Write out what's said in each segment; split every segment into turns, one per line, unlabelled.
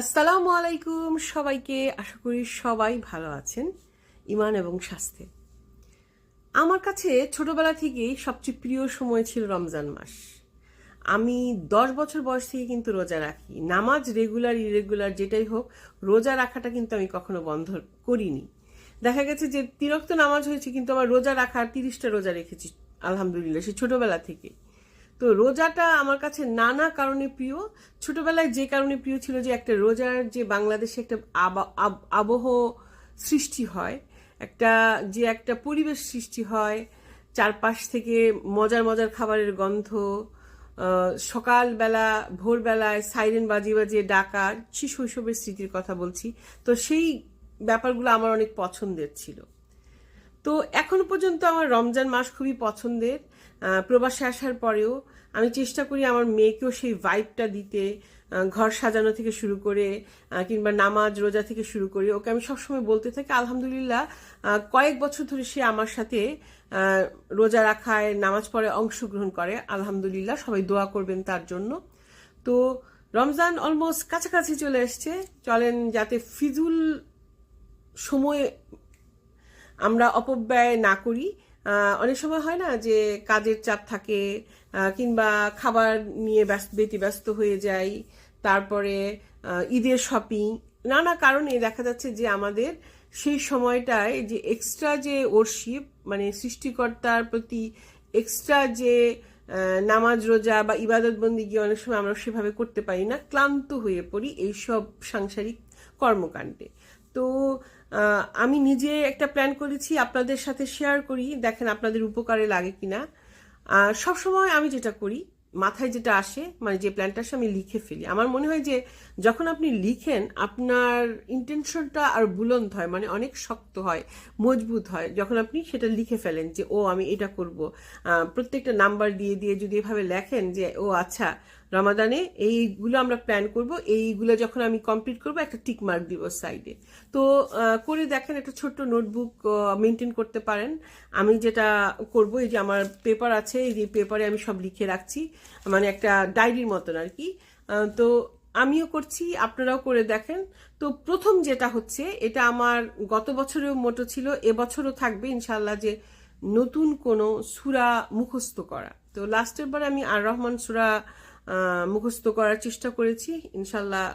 আসসালামু আলাইকুম সবাইকে। আশা করি সবাই ভালো আছেন ইমান এবং স্বাস্থ্যে। আমার কাছে ছোটবেলা থেকেই সবচেয়ে প্রিয় সময় ছিল রমজান মাস। আমি দশ বছর বয়স থেকে কিন্তু রোজা রাখি। নামাজ রেগুলার, ইরেগুলার, যেটাই হোক, রোজা রাখাটা কিন্তু আমি কখনো বন্ধ করিনি। দেখা গেছে যে তিরক্ত নামাজ হয়েছে, কিন্তু আমার রোজা রাখার তিরিশটা রোজা রেখেছি, আলহামদুলিল্লাহ, সে ছোটবেলা থেকে তো রোজাটা আমার কাছে নানা কারণে প্রিয়। ছোটবেলায় যে কারণে প্রিয় ছিল যে একটা রোজার যে বাংলাদেশে একটা আবা- আবহ সৃষ্টি হয়, একটা যে একটা পরিবেশ সৃষ্টি হয়, চারপাশ থেকে মজার মজার খাবারের গন্ধ সকালবেলা, ভোরবেলায় সাইরেন বাজিয়ে বাজিয়ে ডাকা সে শৈশবের স্মৃতির কথা বলছি। তো সেই ব্যাপারগুলো আমার অনেক পছন্দের ছিল। তো এখনও পর্যন্ত আমার রমজান মাস খুবই পছন্দের। প্রবাসে আসার পরেও আমি চেষ্টা করি আমার মেয়েকেও সেই ভাইবটা দিতে ঘর সাজানো থেকে শুরু করে কিংবা নামাজ, রোজা থেকে শুরু করে। ওকে আমি সবসময় বলতে থাকি, আলহামদুলিল্লাহ কয়েক বছর ধরে সে আমার সাথে রোজা রাখায়, নামাজ পড়ে অংশগ্রহণ করে। আলহামদুলিল্লাহ, সবাই দোয়া করবেন তার জন্য। তো রমজান অলমোস্ট কাছাকাছি চলে এসছে। চলেন যাতে ফিজুল সময় আমরা অপব্যয় না করি। অনেক সময় হয় না যে কাজের চাপ থাকে কিংবা খাবার নিয়ে ব্যস্ত, ব্যতিব্যস্ত হয়ে যাই, তারপরে ঈদের শপিং নানা কারণে দেখা যাচ্ছে যে আমাদের সেই সময়টায় যে এক্সট্রা যে ওরশিপ মানে সৃষ্টিকর্তার প্রতি এক্সট্রা যে নামাজ, রোজা বা ইবাদত বন্দিগি অনেক সময় আমরা সেভাবে করতে পারি না, ক্লান্ত হয়ে পড়ি এইসব সাংসারিক কর্মকাণ্ডে। তো আমি নিজে একটা প্ল্যান করেছি, আপনাদের সাথে শেয়ার করি, দেখেন আপনাদের উপকারে লাগে কিনা। সবসময় আমি যেটা করি, মাথায় যেটা আসে মানে যে প্ল্যানটা আসে, আমি লিখে ফেলি। আমার মনে হয় যে, যখন আপনি লিখেন, আপনার ইন্টেনশনটা আর বুলন্দ হয় মানে অনেক শক্ত হয়, মজবুত হয়, যখন আপনি সেটা লিখে ফেলেন যে, ও, আমি এটা করব। প্রত্যেকটা নাম্বার দিয়ে দিয়ে যদি এভাবে লেখেন যে, ও আচ্ছা রমাদানে এইগুলো আমরা প্ল্যান করব। এইগুলো যখন আমি কমপ্লিট করব, একটা টিক মার্ক দিব সাইডে তো করে দেখেন একটা ছোট্ট নোটবুক মেনটেন করতে পারেন। আমি যেটা করব, এই যে আমার পেপার আছে, এই যে পেপারে আমি সব লিখে রাখছি। মানে একটা ডায়েরির মতন আর কি। তো আমিও করছি, আপনারাও করে দেখেন। তো প্রথম যেটা হচ্ছে, এটা আমার গত বছরেও মোটো ছিল এবছরও থাকবে ইনশাল্লাহ যে নতুন কোনো সুরা মুখস্থ করা। তো লাস্টের বার আমি আর রহমান সুরা মুখস্থ করার চেষ্টা করেছি। ইনশাল্লাহ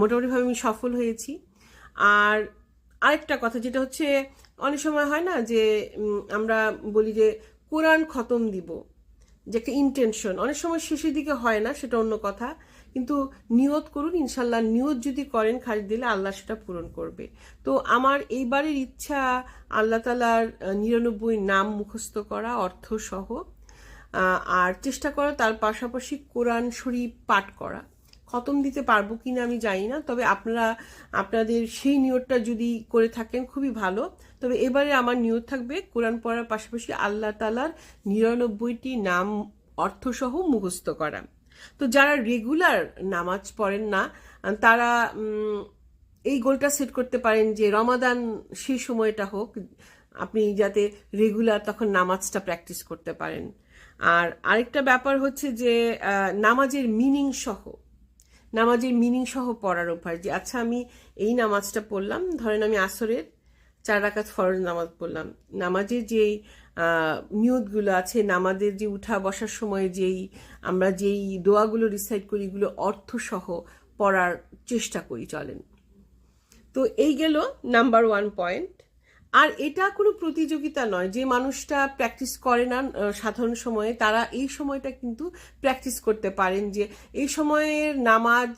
মোটামুটিভাবে আমি সফল হয়েছি। আর আরেকটা কথা, যেটা হচ্ছে, অনেক সময় হয় না যে আমরা বলি যে, কোরআন খতম দিব, যে একটা ইন্টেনশন অনেক সময় শেষের দিকে হয় না, সেটা অন্য কথা। কিন্তু নিয়ত করুন, ইনশাল্লাহ নিয়ত যদি করেন খারিদ দিলে আল্লাহ সেটা পূরণ করবে। তো আমার এইবারের ইচ্ছা আল্লাহ তালার নিরানব্বই নাম মুখস্থ করা অর্থ সহ আর চেষ্টা করা তার পাশাপাশি কোরআন শরীফ পাঠ করা। খতম দিতে পারব কি না আমি জানি না, তবে আপনারা, আপনাদের সেই নিয়তটা যদি করে থাকেন খুবই ভালো। তবে এবারে আমার নিয়ত থাকবে কোরআন পড়ার পাশাপাশি আল্লাহ তালার নিরানব্বইটি নাম অর্থসহ মুখস্থ করা। তো যারা রেগুলার নামাজ পড়েন না, তারা এই গোলটা সেট করতে পারেন যে রমাদান সেই সময়টা হোক, আপনি যাতে রেগুলার তখন নামাজটা প্র্যাকটিস করতে পারেন। আর আরেকটা ব্যাপার হচ্ছে যে নামাজের মিনিং সহ, নামাজের মিনিং সহ পড়ার অভ্যাস। যে আচ্ছা আমি এই নামাজটা পড়লাম, ধরেন আমি আসরের চার রাকাত ফরজ নামাজ পড়লাম। নামাজের যেই নিয়তগুলো আছে, নামাজের যে উঠা বসার সময় যেই, আমরা যেই দোয়াগুলো রিসাইড করি, এগুলো অর্থ সহ পড়ার চেষ্টা করি চলেন। তো এই গেল নাম্বার ওয়ান পয়েন্ট আর এটা কোনো প্রতিযোগিতা নয়। যে মানুষটা প্র্যাকটিস করে না সাধারণ সময়ে, তারা এই সময়টা কিন্তু প্র্যাকটিস করতে পারেন যে এই সময়ের নামাজ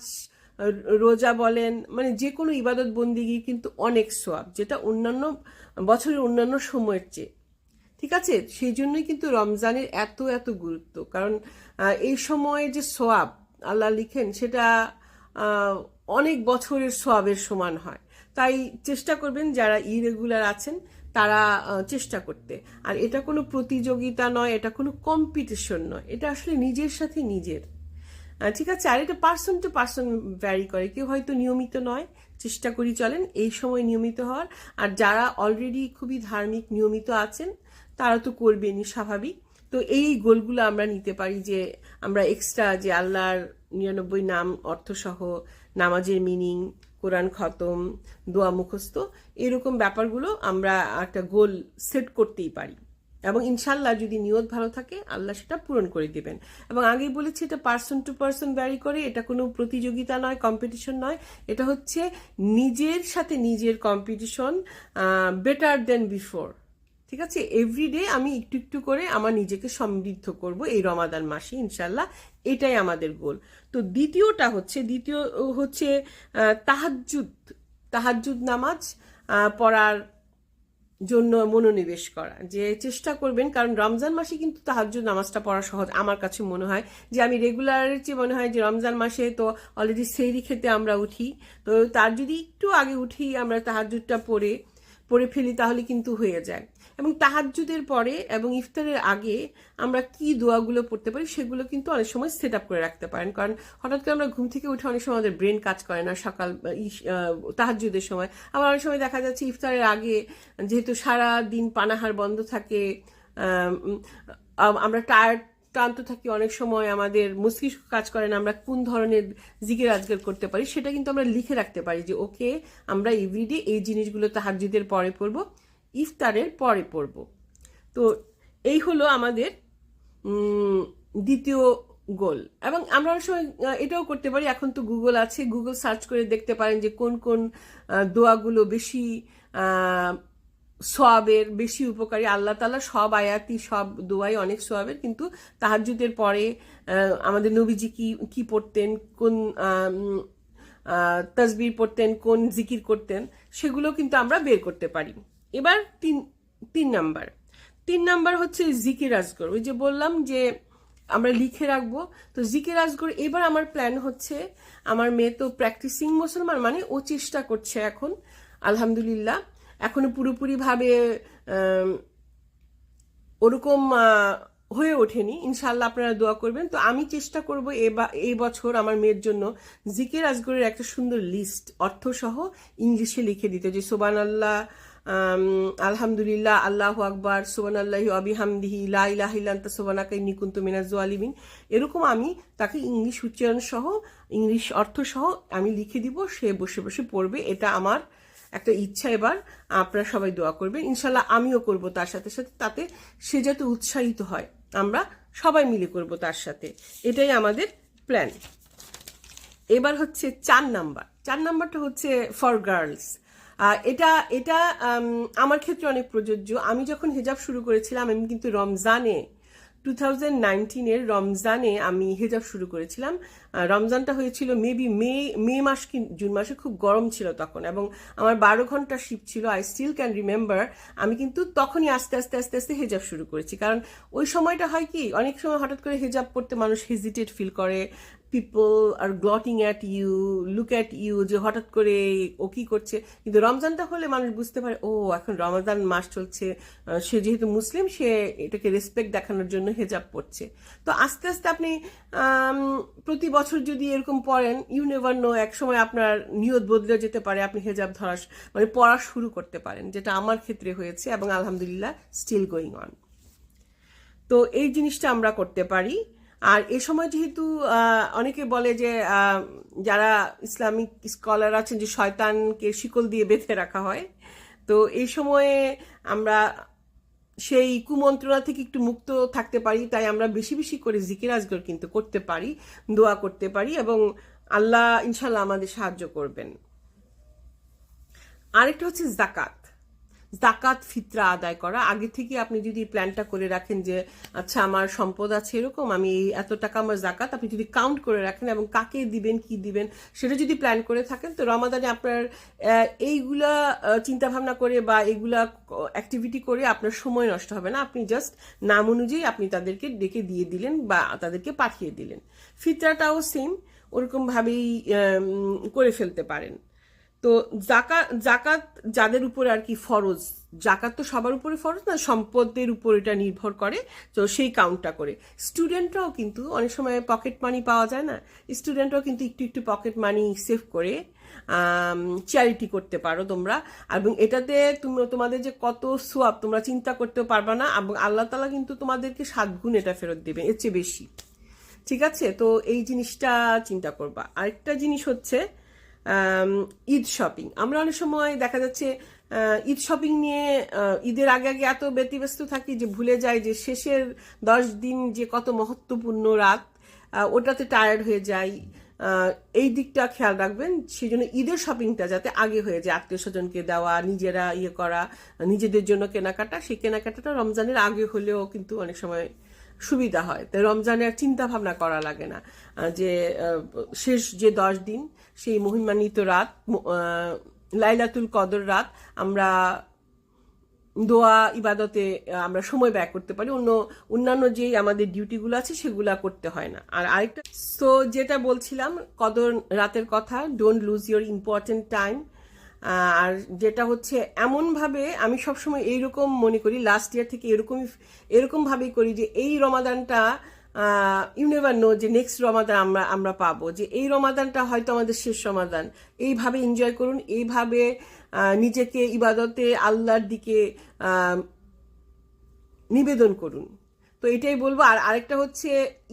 রোজা বলেন মানে যে কোনো ইবাদত বন্দিগি কিন্তু অনেক সোয়াব যেটা অন্যান্য বছরের অন্যান্য সময়ের চেয়ে। ঠিক আছে? সেই জন্যই কিন্তু রমজানের এত এত গুরুত্ব। কারণ এই সময়ে যে সোয়াব আল্লাহ লিখেন, সেটা অনেক বছরের সোয়াবের সমান হয়। তাই চেষ্টা করবেন যারা ইরেগুলার আছেন, তারা চেষ্টা করতে। আর এটা কোনো প্রতিযোগিতা নয়, এটা কোনো কম্পিটিশন নয়। এটা আসলে নিজের সাথে নিজের। ঠিক আছে? আর এটা পার্সন টু পার্সন ভ্যারি করে। কেউ হয়তো নিয়মিত নয়, চেষ্টা করি চলেন, এই সময় নিয়মিত হওয়ার। আর যারা অলরেডি খুবই ধার্মিক, নিয়মিত আছেন, তারা তো করবেনই স্বাভাবিক। তো এই গোলগুলো আমরা নিতে পারি যে, আমরা এক্সট্রা যে আল্লাহর নিরানব্বই নাম অর্থসহ, নামাজের মিনিং কোরআন খতম, দোয়া মুখস্থ, এরকম ব্যাপারগুলো আমরা একটা গোল সেট করতেই পারি। এবং ইনশাল্লাহ যদি নিয়ত ভালো থাকে, আল্লাহ সেটা পূরণ করে দেবেন। এবং আগেই বলেছি, এটা পার্সন টু পার্সন ব্যারি করে, এটা কোনো প্রতিযোগিতা নয় কম্পিটিশন নয়। এটা হচ্ছে নিজের সাথে নিজের কম্পিটিশন বেটার দেন বিফোর ঠিক আছে? এভরিডে আমি একটু একটু করে আমার নিজেকে সমৃদ্ধ করব এই রমাদান মাসে ইনশাল্লাহ এটাই আমাদের গোল তো দ্বিতীয়টা হচ্ছে, দ্বিতীয় হচ্ছে তাহাজুদ তাহাজুদ নামাজ পড়ার জন্য মনোনিবেশ করা। যে চেষ্টা করবেন, কারণ রমজান মাসে কিন্তু তাহাজ্জুদ নামাজটা পড়া সহজ। আমার কাছে মনে হয় যে আমি রেগুলারের চেয়ে মনে হয় যে রমজান মাসে তো অলরেডি সেইরি খেতে আমরা উঠি। তো তার যদি একটু আগে উঠি আমরা তাহাজ্জুদটা পড়ে পড়ে ফেলি তাহলে কিন্তু হয়ে যায়। এবং তাহাজ্জুদের পরে এবং ইফতারের আগে আমরা কি দোয়াগুলো পড়তে পারি সেগুলো কিন্তু অনেক সময় সেট আপ করে রাখতে পারেন। কারণ হঠাৎ করে আমরা ঘুম থেকে উঠে অনেক সময় আমাদের ব্রেন কাজ করে না সকাল তাহাজ্জুদের সময়। আবার অনেক সময় দেখা যাচ্ছে ইফতারের আগে যেহেতু সারা দিন পানাহার বন্ধ থাকে আম, আম, আমরা টায়ার্ড ক্লান্ত থাকি অনেক সময় আমাদের মস্তিষ্ক কাজ করে না আমরা কোন ধরনের জিকের আজগার করতে পারি সেটা কিন্তু আমরা লিখে রাখতে পারি যে ওকে আমরা এভরিডে এই জিনিসগুলো তাহাজ্জুদের পরে পড়ব। ইফতারের পরে পড়ব। তো এই হলো আমাদের দ্বিতীয় গোল। এবং আমরা অনেক সময় এটাও করতে পারি। এখন তো গুগল আছে। গুগল সার্চ করে দেখতে পারেন যে কোন কোন দোয়াগুলো বেশি সোয়াবের, বেশি উপকারী। আল্লাহ তালা সব আয়াতি সব দোয়াই অনেক সোয়াবের। কিন্তু তাহাজ্জুদের পরে আমাদের নবীজি কি কি পড়তেন, কোন তসবির পড়তেন, কোন জিকির করতেন, সেগুলো কিন্তু আমরা বের করতে পারি। এবার তিন তিন নাম্বার। তিন নাম্বার হচ্ছে জিকির আজগর ওই যে বললাম যে আমরা লিখে রাখব। তো জিকির আজগর এবার আমার প্ল্যান হচ্ছে, আমার মেয়ে তো প্র্যাকটিসিং মুসলমান মানে ও চেষ্টা করছে এখন, আলহামদুলিল্লাহ। এখনও পুরোপুরিভাবে ওরকম হয়ে ওঠেনি। ইনশাল্লাহ আপনারা দোয়া করবেন। তো আমি চেষ্টা করব এই বছর আমার মেয়ের জন্য জিকের আজগরের একটা সুন্দর লিস্ট অর্থসহ ইংলিশে লিখে দিতে। যে সোবান আল্লাহ আলহামদুলিল্লাহ, আল্লাহ আকবার সোবান আল্লাহি অবিহামদিহি লা ইলাহা ইল্লা আনতা সোবানাকা ইন্নী কুনতু এরকম আমি তাকে ইংলিশ উচ্চারণ সহ, ইংলিশ অর্থ সহ আমি লিখে দিব, সে বসে বসে পড়বে। এটা আমার একটা ইচ্ছা এবার, আপনারা সবাই দোয়া করবেন। ইনশাল্লাহ আমিও করব তার সাথে সাথে, তাতে সে যাতে উৎসাহিত হয়। আমরা সবাই মিলে করব তার সাথে। এটাই আমাদের প্ল্যান এবার হচ্ছে চার নাম্বার। চার নাম্বারটা হচ্ছে ফর গার্লস এটা এটা আমার ক্ষেত্রে অনেক প্রযোজ্য। আমি যখন হিজাব শুরু করেছিলাম, আমি কিন্তু রমজানে টু থাউজেন্ড নাইনটিনের রমজানে আমি হিজাব শুরু করেছিলাম। রমজানটা হয়েছিল মেবি মে মে মাস কি, জুন মাসে খুব গরম ছিল তখন এবং আমার বারো ঘণ্টা শিপ ছিল। আই স্টিল ক্যান রিমেম্বার আমি কিন্তু তখনই আস্তে আস্তে আস্তে আস্তে হেজাব শুরু করেছি। কারণ ওই সময়টা হয় কি, অনেক সময় হঠাৎ করে হেজাব পড়তে মানুষ হেজিটেট ফিল করে। People R gloating at you look at you যে হঠাৎ করে ও কি করছে? কিন্তু রমজানটা হলে মানুষ বুঝতে পারে, ও, এখন রমজান মাস চলছে। সে যেহেতু মুসলিম, সে এটাকে রেসপেক্ট দেখানোর জন্য হেজাব পড়ছে তো আস্তে আস্তে আপনি প্রতি বছর যদি এরকম পড়েন ইউ নেভার নো এক সময় আপনার নিয়ত বদলে যেতে পারে, আপনি হেজাব ধরা মানে পড়া শুরু করতে পারেন, যেটা আমার ক্ষেত্রে হয়েছে এবং আলহামদুলিল্লাহ স্টিল গোয়িং অন তো এই জিনিসটা আমরা করতে পারি। আর এ সময় যেহেতু অনেকে বলে যে যারা ইসলামিক স্কলার আছেন যে শয়তানকে শিকল দিয়ে বেঁধে রাখা হয়, তো এই সময়ে আমরা সেই কুমন্ত্রণা থেকে একটু মুক্ত থাকতে পারি, তাই আমরা বেশি বেশি করে জিকির আজগর কিন্তু করতে পারি, দোয়া করতে পারি এবং আল্লাহ ইনশাল্লাহ আমাদের সাহায্য করবেন। আরেকটা হচ্ছে জাকাত। জাকাত ফিতরা আদায় করা। আগে থেকে আপনি যদি প্ল্যানটা করে রাখেন যে আচ্ছা আমার সম্পদ আছে এরকম, আমি এই এত টাকা আমার জাকাত আপনি যদি কাউন্ট করে রাখেন এবং কাকে দিবেন, কি দিবেন, সেটা যদি প্ল্যান করে থাকেন, তো রমাদানে আপনার এইগুলা চিন্তা ভাবনা করে বা এইগুলা অ্যাক্টিভিটি করে আপনার সময় নষ্ট হবে না। আপনি জাস্ট নাম অনুযায়ী আপনি তাদেরকে ডেকে দিয়ে দিলেন বা তাদেরকে পাঠিয়ে দিলেন। ফিতরাটাও সেম ওরকমভাবেই করে ফেলতে পারেন। তো জাকাত জাকাত যাদের উপরে আর কি ফরজ, জাকাত তো সবার উপরে ফরজ না, সম্পদের উপর এটা নির্ভর করে, তো সেই কাউন্টটা করে। স্টুডেন্টরাও কিন্তু অনেক সময় পকেট মানি পাওয়া যায় না স্টুডেন্টরাও কিন্তু একটু একটু পকেট মানি সেভ করে চ্যারিটি করতে পারো তোমরা। এবং এটাতে তুমি তোমাদের যে কত সোয়াব তোমরা চিন্তা করতে পারবা না, এবং আল্লাহ তালা কিন্তু তোমাদেরকে সাত গুণ এটা ফেরত দেবে, এর চেয়ে বেশি। ঠিক আছে? তো এই জিনিসটা চিন্তা করবা। আরেকটা জিনিস হচ্ছে ঈদ শপিং। আমরা অনেক সময় দেখা যাচ্ছে ঈদ শপিং নিয়ে ঈদের আগে আগে এত ব্যতিব্যস্ত থাকি যে ভুলে যাই যে শেষের দশ দিন যে কত মহত্বপূর্ণ রাত ওটাতে টায়ার্ড হয়ে যাই। এই দিকটা খেয়াল রাখবেন সেই জন্য ঈদের শপিংটা যাতে আগে হয়ে যায়, আত্মীয় স্বজনকে দেওয়া, নিজেরা ইয়ে করা, নিজেদের জন্য কেনাকাটা, সেই কেনাকাটাটা রমজানের আগে হলেও কিন্তু অনেক সময় সুবিধা হয়। তাই রমজানে আর চিন্তা ভাবনা করা লাগে না। যে শেষ যে দশ দিন, সেই মহিমান্বিত রাত লাইলাতুল কদর রাত, আমরা দোয়া, ইবাদতে আমরা সময় ব্যয় করতে পারি। অন্য, অন্যান্য যেই আমাদের ডিউটিগুলো আছে, সেগুলা করতে হয় না। আর আরেকটা সো যেটা বলছিলাম, কদর রাতের কথা don't lose your important time আর যেটা হচ্ছে এমনভাবে আমি সবসময় এইরকম মনে করি লাস্ট ইয়ার থেকে এরকমই, এরকমভাবেই করি যে এই রমাদানটা ইউনেভার নো যে নেক্সট রমাদান আমরা আমরা পাবো। যে এই রমাদানটা হয়তো আমাদের শেষ রমাদান। এইভাবে এনজয় করুন, এইভাবে নিজেকে ইবাদতে আল্লাহর দিকে নিবেদন করুন। তো এটাই বলব। আর আরেকটা হচ্ছে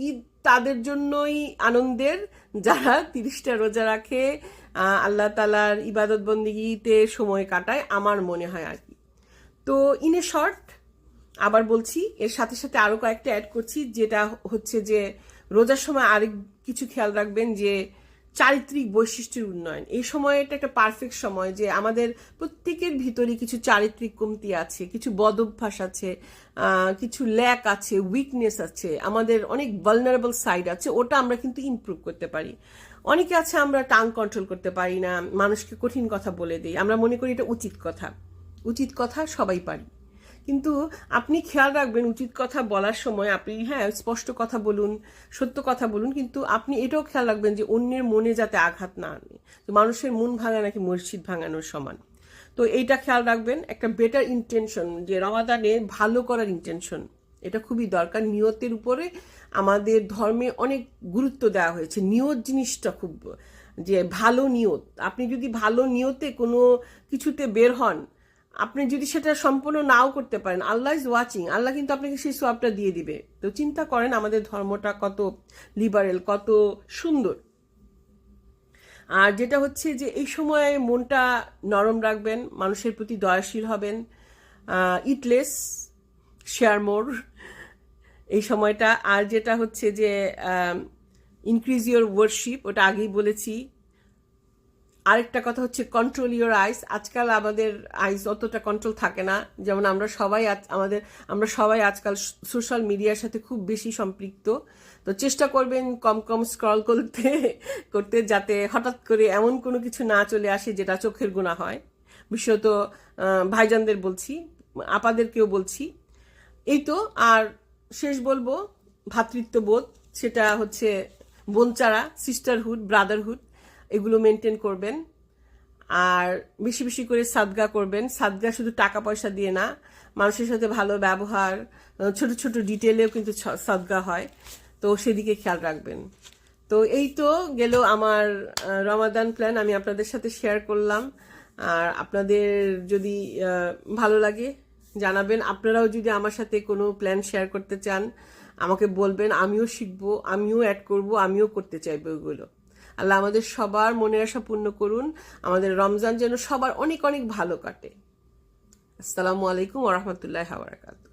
ঈদ তাদের জন্যই আনন্দের। যারা তিরিশটা রোজা রাখে আল্লাহ তালার ইবাদত বন্দিগিতে সময় কাটায় আমার মনে হয় আর কি। তো ইন এ শর্ট আবার বলছি, এর সাথে সাথে আরও কয়েকটা অ্যাড করছি, যেটা হচ্ছে যে রোজার সময় আরেক কিছু খেয়াল রাখবেন যে চারিত্রিক বৈশিষ্ট্যের উন্নয়ন। এই সময়টা একটা পারফেক্ট সময় যে আমাদের প্রত্যেকের ভিতরে কিছু চারিত্রিক কমতি আছে, কিছু বদ অভ্যাস আছে কিছু ল্যাক আছে উইকনেস আছে, আমাদের অনেক ভালনারেবল সাইড আছে, ওটা আমরা কিন্তু ইম্প্রুভ করতে পারি। অনেকে আছে আমরা টাং কন্ট্রোল করতে পারি না, মানুষকে কঠিন কথা বলে দিই, আমরা মনে করি এটা উচিত কথা। উচিত কথা সবাই পারি। কিন্তু আপনি খেয়াল রাখবেন, উচিত কথা বলার সময় আপনি হ্যাঁ স্পষ্ট কথা বলুন, সত্য কথা বলুন, কিন্তু আপনি এটাও খেয়াল রাখবেন যে অন্যের মনে যাতে আঘাত না আনে। তো মানুষের মন ভাঙা নাকি মসজিদ ভাঙানোর সমান। তো এইটা খেয়াল রাখবেন, একটা বেটার ইন্টেনশন যে রমাদানে ভালো করার ইন্টেনশন এটা খুবই দরকার। নিয়তের উপরে আমাদের ধর্মে অনেক গুরুত্ব দেওয়া হয়েছে। নিয়ত জিনিসটা খুব, যে ভালো নিয়ত। আপনি যদি ভালো নিয়তে কোনো কিছুতে বের হন আপনি যদি সেটা সম্পূর্ণ নাও করতে পারেন, আল্লাহ ইজ ওয়াচিং আল্লাহ কিন্তু আপনাকে সেই সোয়াবটা দিয়ে দিবে। তো চিন্তা করেন আমাদের ধর্মটা কত লিবারেল কত সুন্দর। আর যেটা হচ্ছে যে এই সময় মনটা নরম রাখবেন, মানুষের প্রতি দয়াশীল হবেন ইটলেস শেয়ার মোর এই সময়টা। আর যেটা হচ্ছে যে ইনক্রিজ ইউর ওয়ার্শিপ ওটা আগেই বলেছি। আরেকটা কথা হচ্ছে কন্ট্রোল ইউর আইস আজকাল আমাদের আইস অতটা কন্ট্রোল থাকে না। যেমন আমরা সবাই আমাদের আমরা সবাই আজকাল সোশ্যাল মিডিয়ার সাথে খুব বেশি সম্পৃক্ত। তো চেষ্টা করবেন কম কম স্ক্রল করতে করতে যাতে হঠাৎ করে এমন কোনো কিছু না চলে আসে যেটা চোখের গুণা হয়। বিশেষত ভাইজানদের বলছি, আপাদেরকেও বলছি। এই তো, আর শেষ বলব ভ্রাতৃত্ববোধ সেটা হচ্ছে বোনচারা সিস্টারহুড ব্রাদারহুড এগুলো মেনটেন করবেন। আর বেশি বেশি করে সাদগা করবেন। সাদগা শুধু টাকা পয়সা দিয়ে না, মানুষের সাথে ভালো ব্যবহার, ছোট ছোট ডিটেলেও কিন্তু সাদগা হয়। তো সেদিকে খেয়াল রাখবেন। তো এই তো গেল আমার রমাদান প্ল্যান আমি আপনাদের সাথে শেয়ার করলাম। আর আপনাদের যদি ভালো লাগে জানাবেন। আপনারাও যদি আমার সাথে কোনো প্ল্যান শেয়ার করতে চান, আমাকে বলবেন। আমিও শিখব, আমিও অ্যাড করব, আমিও করতে চাইব ওগুলো আল্লাহ আমাদের সবার মনের আশা পূর্ণ করুন। আমাদের রমজান যেন সবার অনেক অনেক ভালো কাটে। আসসালামু আলাইকুম ওরহমতুল্লাহ বারাকাতু